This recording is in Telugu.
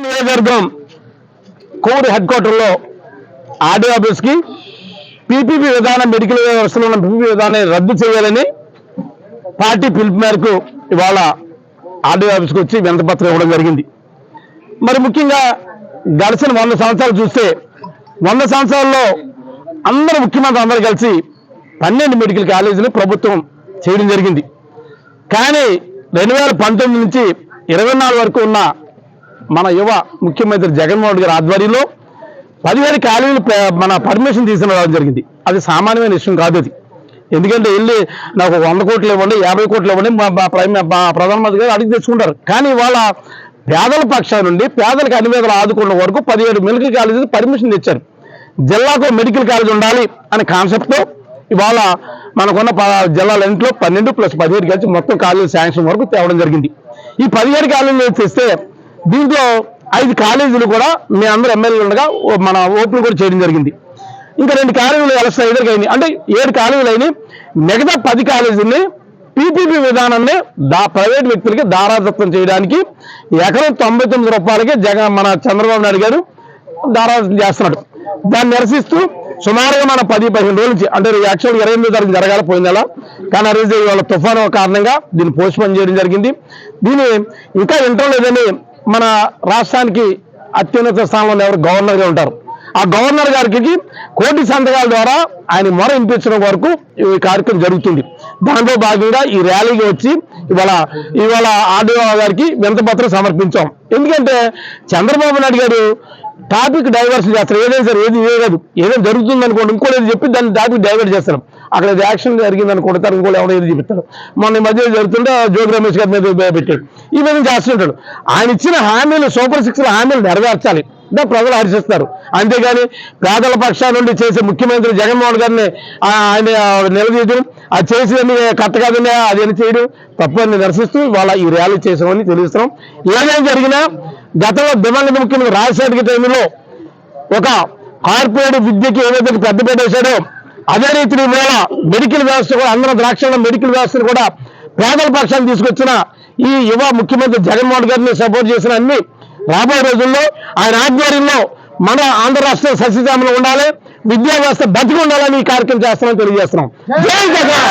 నియోజకవర్గం కోవిడ్ హెడ్ క్వార్టర్లో ఆర్డీ ఆఫీస్కి పీపీపీ విధానం మెడికల్ వ్యవస్థలో ఉన్న పీపీ విధానాన్ని రద్దు చేయాలని పార్టీ పిలుపు మేరకు ఇవాళ ఆర్డీ ఆఫీస్కి వచ్చి వినతపత్రం ఇవ్వడం జరిగింది. మరి ముఖ్యంగా గడిచిన వంద సంవత్సరాలు చూస్తే వంద సంవత్సరాల్లో అందరూ ముఖ్యమంత్రి అందరూ కలిసి పన్నెండు మెడికల్ కాలేజీలు ప్రభుత్వం చేయడం జరిగింది. కానీ రెండు వేల పంతొమ్మిది నుంచి ఇరవై నాలుగు వరకు ఉన్న మన యువ ముఖ్యమంత్రి జగన్మోహన్ రెడ్డి గారి ఆధ్వర్యంలో పదివేల కాలేజీలు మన పర్మిషన్ తీసుకురావడం జరిగింది. అది సామాన్యమైన విషయం కాదు అది. ఎందుకంటే వెళ్ళి నాకు వంద కోట్లు ఇవ్వండి యాభై కోట్లు ఇవ్వండి మా మా ప్రధానమంత్రి గారు అడిగి తెచ్చుకుంటారు. కానీ వాళ్ళ పేదల పక్షాల నుండి పేదలకు అన్ని విధాలు ఆదుకున్న వరకు పదిహేడు మెడికల్ కాలేజీలు పర్మిషన్ ఇచ్చారు. జిల్లాకు మెడికల్ కాలేజ్ ఉండాలి అనే కాన్సెప్ట్తో ఇవాళ మనకున్న ప- జిల్లాలన్నింటిలో పన్నెండు ప్లస్ పదిహేడు కలిసి మొత్తం కాలేజీ శాంక్షన్ వరకు తేవడం జరిగింది. ఈ పదిహేడు కాలేజీలు తెస్తే దీంట్లో ఐదు కాలేజీలు కూడా మీ అందరూ ఎమ్మెల్యేలు ఉండగా ఓ- మన ఓపెన్ కూడా చేయడం జరిగింది. ఇంకా రెండు కాలేజీలు ఎలక్షన్ ఎదురుగా అంటే ఏడు కాలేజీలు అయినాయి. మిగతా పది కాలేజీని పీపీపీ విధానాన్ని దా ప్రైవేట్ వ్యక్తులకి దారాదత్తం చేయడానికి ఎకరం తొంభై తొమ్మిది రూపాయలకి జగన్ మన చంద్రబాబు నాయుడు గారు దారాదత్తం చేస్తున్నాడు. దాన్ని నిరసిస్తూ సుమారుగా మన పది పదిహేను రోజుల నుంచి అంటే యాక్చువల్ ఇరవై ఎనిమిది తారీఖు జరగాల పోయిన కానీ ఆ రోజు వాళ్ళ తుఫాను కారణంగా దీన్ని పోస్ట్పోన్ చేయడం జరిగింది. దీన్ని ఇంకా వింటం లేదని మన రాష్ట్రానికి అత్యున్నత స్థానంలో ఎవరు గవర్నర్గా ఉంటారు. ఆ గవర్నర్ గారికి కోటి సంతకాల ద్వారా ఆయన మొర వినిపించడం వరకు ఈ కార్యక్రమం జరుగుతుంది. దాంట్లో భాగంగా ఈ ర్యాలీకి వచ్చి ఇవాళ ఇవాళ ఆర్డీఓ గారికి వినతపత్రం సమర్పించాం. ఎందుకంటే చంద్రబాబు నాయుడు గారు టాపిక్ డైవర్స్ చేస్తారు. ఏదైనా సరే ఏది ఏ కాదు. ఏదైనా జరుగుతుంది అనుకోండి ఇంకోటి ఏది చెప్పి దాన్ని టాపిక్ డైవర్ట్ చేస్తారు. అక్కడ ఏదో యాక్షన్ జరిగింది అనుకుంటారు ఇంకోటి ఎవడో ఏది చెప్తారు. మొన్న ఈ మధ్య జరుగుతుంటే జోగి రమేష్ గారి మీద పెట్టాడు. ఈ విధంగా చేస్తుంటాడు. ఆయన ఇచ్చిన హామీలు సూపర్ సిక్స్ హామీలు నెరవేర్చాలి. ప్రజలు హర్షిస్తారు అంతేగాని పేదల పక్షాల నుండి చేసే ముఖ్యమంత్రి జగన్మోహన్ గారిని ఆయన నిలదీయడం అది చేసేదని కరెక్ట్ కాదని అదేం చేయడం తప్పని నిరసిస్తూ వాళ్ళ ఈ ర్యాలీ చేసామని తెలుస్తున్నాం ఏదైనా జరిగినా గతంలో దివంగత ముఖ్యమంత్రి రాజశేఖర టైంలో ఒక కార్పొరేట్ విద్యకి ఏదైతే పెద్దపేట వేశాడో అదే రీతిని ఇవాళ మెడికల్ వ్యవస్థ కూడా అందరం ద్రాక్షలో మెడికల్ వ్యవస్థను కూడా పేదల పక్షాన్ని తీసుకొచ్చిన ఈ యువ ముఖ్యమంత్రి జగన్మోహన్ గారిని సపోర్ట్ చేసిన అన్ని రాబోయే రోజుల్లో ఆయన ఆధ్వర్యంలో మన ఆంధ్ర రాష్ట్రం సస్యశ్యామలో ఉండాలి విద్యా వ్యవస్థ బతికి ఉండాలని ఈ కార్యక్రమం చేస్తున్నాం తెలియజేస్తున్నాం. జై జగన్!